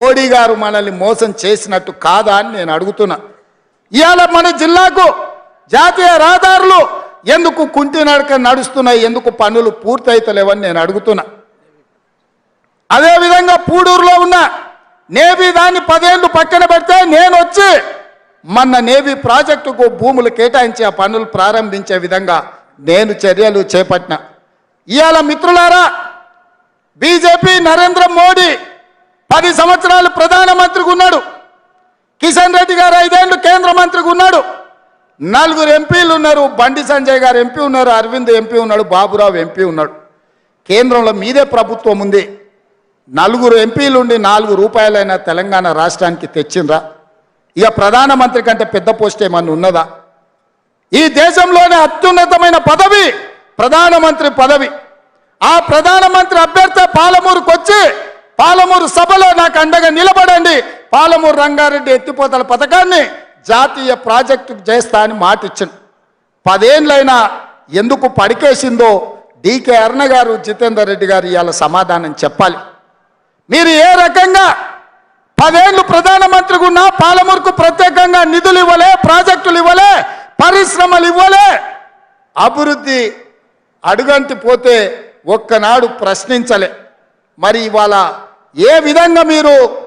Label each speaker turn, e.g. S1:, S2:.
S1: మోడీ గారు మనల్ని మోసం చేసినట్టు కాదా అని నేను అడుగుతున్నా. ఇవాళ మన జిల్లాకు జాతీయ రహదారులు ఎందుకు కుంటి నడక నడుస్తున్నాయి ఎందుకు పనులు పూర్తయితలేవని నేను అడుగుతున్నా. అదేవిధంగా పూడూరులో ఉన్న నేవీ దాన్ని పదేళ్ళు పక్కన పెడితే నేను వచ్చి మొన్న నేవీ ప్రాజెక్టుకు భూములు కేటాయించి ఆ పనులు ప్రారంభించే విధంగా నేను చర్యలు చేపట్టిన. ఇవాళ మిత్రులారా బీజేపీ నరేంద్ర మోడీ పది సంవత్సరాలు ప్రధానమంత్రిగా ఉన్నాడు. కిషన్ రెడ్డి గారు ఐదేళ్ళు కేంద్ర మంత్రిగా ఉన్నాడు. నలుగురు ఎంపీలు ఉన్నారు. బండి సంజయ్ గారు ఎంపీ ఉన్నారు. అరవింద్ ఎంపీ ఉన్నాడు. బాబురావు ఎంపీ ఉన్నాడు. కేంద్రంలో మీదే ప్రభుత్వం ఉంది. నలుగురు ఎంపీలు ఉండి నాలుగు రూపాయలైన తెలంగాణ రాష్ట్రానికి తెచ్చిండ్రా. ఇక ప్రధానమంత్రి కంటే పెద్ద పోస్ట్ ఏమన్నా ఉన్నదా? ఈ దేశంలోనే అత్యున్నతమైన పదవి ప్రధానమంత్రి పదవి. ఆ ప్రధానమంత్రి అభ్యర్థి పాలమూరుకు వచ్చి పాలమూరు సభలో నాకు అండగా నిలబడండి. పాలమూరు రంగారెడ్డి ఎత్తిపోతల పథకాన్ని జాతీయ ప్రాజెక్టు చేస్తా అని మాట ఇచ్చింది పదేళ్ళైనా ఎందుకు పడికేసిందో డీకే అరుణ గారు జితేందర్ రెడ్డి గారు ఇవాళ సమాధానం చెప్పాలి. మీరు ఏ రకంగా పదేళ్ళు ప్రధానమంత్రిగా ఉన్నా పాలమూరుకు ప్రత్యేకంగా నిధులు ఇవ్వలే ప్రాజెక్టులు ఇవ్వలే పరిశ్రమలు ఇవ్వలే. అభివృద్ధి అడుగంటి పోతే ఒక్కనాడు ప్రశ్నించలే. మరి ఇవాళ ఏ విధంగా మీరు